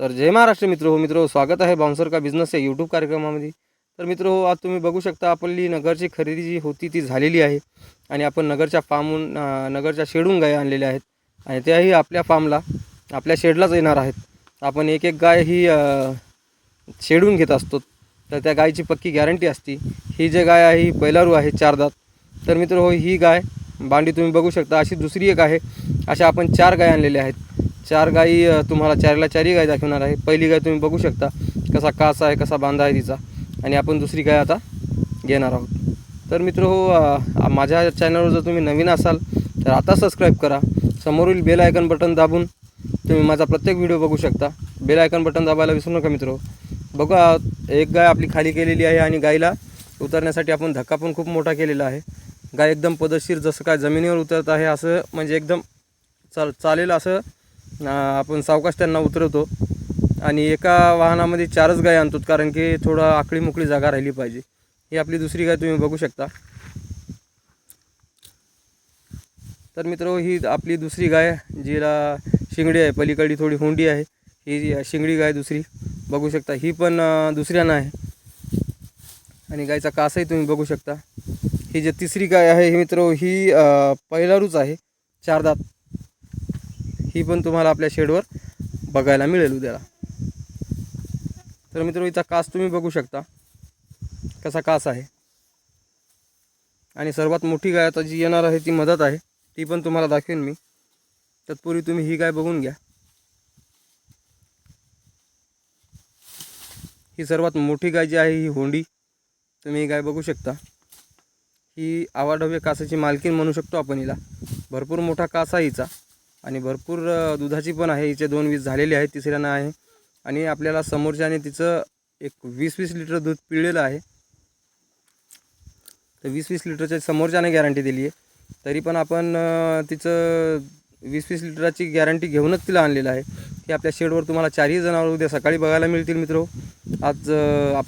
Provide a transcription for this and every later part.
तर जय महाराष्ट्र मित्र हो मित्र स्वागत आहे बाउन्सर का बिझनेस या यूट्यूब कार्यक्रमामध्ये. तर मित्र हो आज तुम्ही बघू शकता आपली नगरची खरेदी जी होती ती झालेली आहे आणि आपण नगरच्या फार्महून नगरच्या शेडून गाय आणलेल्या आहेत आणि त्याही आपल्या फार्मला आपल्या शेडलाच येणार आहेत. आपण एक एक गाय ही शेडून घेत असतो. तर त्या गायची पक्की गॅरंटी असते. ही जे गाय आहे ही बैलारू आहे चार दात. तर मित्र हो ही गाय बांडी तुम्ही बघू शकता. अशी दुसरी एक आहे. अशा आपण चार गाय आणलेल्या आहेत. चार गायी तुम्हाला चारला चारही गाय दाखवणार आहे. पहिली गाय तुम्ही बघू शकता कसा कास आहे कसा बांधा आहे तिचा. आणि आपण दुसरी गाय आता घेणार आहोत. तर मित्र हो माझ्या चॅनलवर जर तुम्ही नवीन असाल तर आता सबस्क्राईब करा. समोरील बेल आयकन बटन दाबून. तुम्ही माझा प्रत्येक व्हिडिओ बघू शकता. बेल आयकन बटन दाबायला विसरू नका मित्र हो. बघा एक गाय आपली खाली केलेली आहे आणि गायीला उतरण्यासाठी आपण धक्का पण खूप मोठा केलेला आहे. गाय एकदम पदशीर जसं काय जमिनीवर उतरत आहे असं म्हणजे एकदम चाल चालेल असं आपण सावकाश त्यांना उतरवतो. आणि एका वाहनामध्ये चारच गाय आणतो कारण की थोडं आकळी मोकळी जागा राहिली पाहिजे. ही आपली दुसरी गाय तुम्ही बघू शकता. तर मित्र ही आपली दुसरी गाय जिला शिंगडी आहे. पलीकडली थोडी हुंडी आहे. ही जी शिंगडी गाय दुसरी. बघू शकता ही पण दुसऱ्यानं आहे. आणि गायचा कासही तुम्ही बघू शकता. ही जी तिसरी गाय आहे ही मित्र ही पहिलारूच आहे. चार दात. ही पण तुम्हाला आपल्या शेडवर बघायला मिळेल उद्याला. तर मित्र हिचा कास तुम्ही बघू शकता. कसा कास आहे. आणि सर्वात मोठी गाय आता जी येणार आहे ती मदत आहे. ती पण तुम्हाला दाखवेन मी. तत्पूर्वी तुम्ही ही गाय बघून घ्या. ही सर्वात मोठी गाय जी आहे ही होंडी. तुम्ही ही गाय बघू शकता. ही आवाढव्य कासाची मालकीन म्हणू शकतो आपण हिला. भरपूर मोठा कास आहे हिचा. आणि भरपूर दुधाची पण आहे. हिचे दोन वीस झालेले आहेत तिसऱ्यानं आहे. आणि आपल्याला समोरच्याने तिचं एक वीस वीस लिटर दूध पिळलेलं आहे. तर वीस वीस लिटरच्या समोरच्याने गॅरंटी दिली आहे. तरी पण आपण तिचं वीस वीस लिटराची गॅरंटी घेऊनच तिला आणलेलं आहे. की आपल्या शेडवर तुम्हाला चारही जनावर उद्या सकाळी बघायला मिळतील मित्र. आज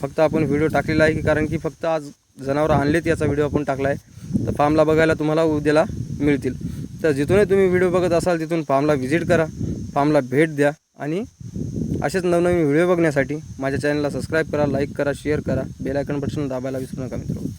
फक्त आपण व्हिडिओ टाकलेला आहे की कारण की फक्त आज जनावरं आणलेत याचा व्हिडिओ आपण टाकला आहे. तर फार्मला बघायला तुम्हाला उद्याला मिळतील. तर जिथूनही तुम्ही व्हिडिओ बघत असाल तिथून फार्मला व्हिजिट करा फार्मला भेट द्या आणि असेच नवनवीन व्हिडिओ बघण्यासाठी माझ्या चॅनलला सबस्क्राईब करा लाईक करा शेअर करा बेल आयकन बटन दाबायला विसरू नका मित्रांनो.